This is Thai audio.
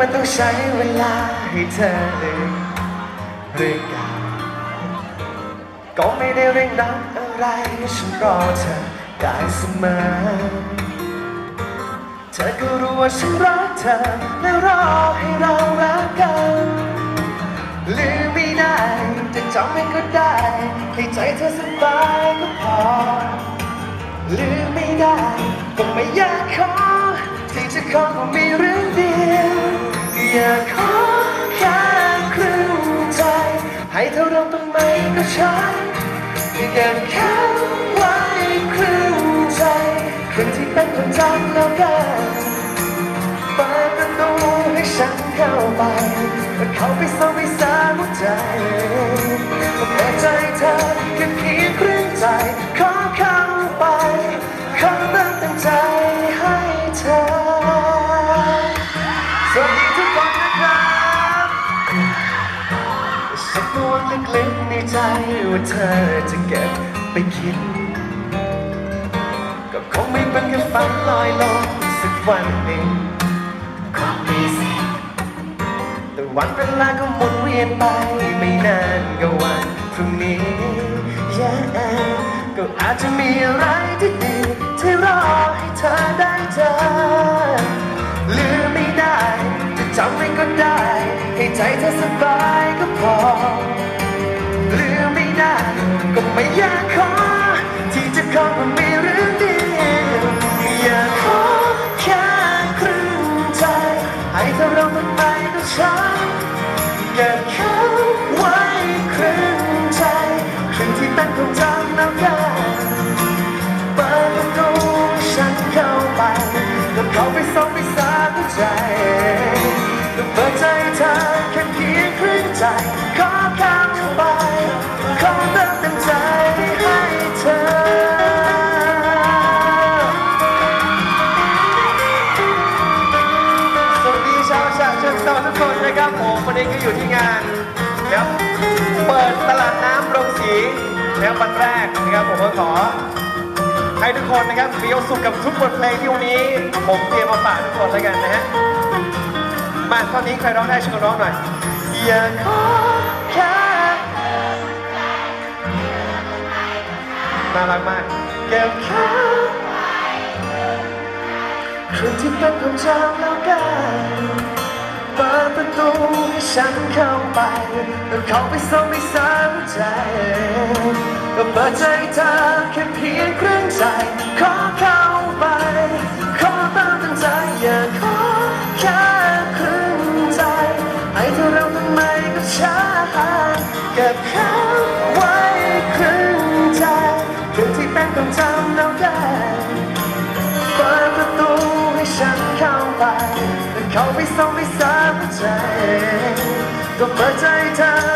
มันต้องใช้เวลาให้เธอลืมเรื่องเก่าก็ไม่ได้เร่งรัดอะไรฉันรอเธอได้เสมอ เธอก็รู้ว่าฉันรักเธอและรอให้เรารักกันลืมไม่ได้จะจำไม่ก็ได้ให้ใจเธอสบายก็พอลืมไม่ได้ก็ไม่อยากขอที่จะขอก็มีเรื่องเดียว อยากขอแค่ครึ่งใจ ให้เท่าเราต้องไม่ก็ใช้เก็บแค่ไว้ครึ่งใจครึ่งที่เป็นคนจำแล้วกันเปิดประตูให้ฉันเข้าไปมันเข้าไปส่งไปสาหัวใจ สักตัวลึกๆในใจว่าเธอจะเก็บไปคิด ก็คงไม่เป็นแค่ฝันลอยลอยสักวันหนึ่งแต่วันเวลาก็หมุนเวียนไปไม่นานก็วันพรุ่งนี้ yeah ก็อาจจะมีอะไรที่ดี ให้ใจเธอสบายก็พอลืมไม่ได้ก็ไม่อยากขอ ที่จะขอมันมีเรื่องเดียวอยากขอแค่ครึ่งใจ ให้เธอเรามันไม่ต้องใช้เก็บแค่ไว้ครึ่งใจครึ่งที่เป็นของจำแล้วกันเปิดประตูฉันเข้าไปแล้วเข้าไปซ่อนไปสาหัวใจแล้วเใจ ขอเข้าไป ขอเติมเต็มใจให้เธอ สวัสดีชาวฉะเชิงเทราทุกคนนะครับผมวันนี้ก็อยู่ที่งานนะครับเปิดตลาดน้ำโรงสีนะครับวันแรกนะครับผมก็ขอให้ทุกคนนะครับมีความสุขกับทุกบทเพลงที่วันนี้ ผมเตรียมมาฝากทุกคนแล้วกันนะฮะมาตอนนี้ใครร้องได้ช่วยร้องหน่อย อยากขอแค่น่ารักมากเก็บแค่ครึ่งที่เป็นของฉันแล้วกันเปิดประตูให้ฉันเข้าไปแล้วเข้าไปส่งไปสามใจก็เปิดใจเธอแค่เพียงครึ่งใจขอเข้า ไปแต่เข้าไปส่งไปสามใจก็เปิดใจเธอ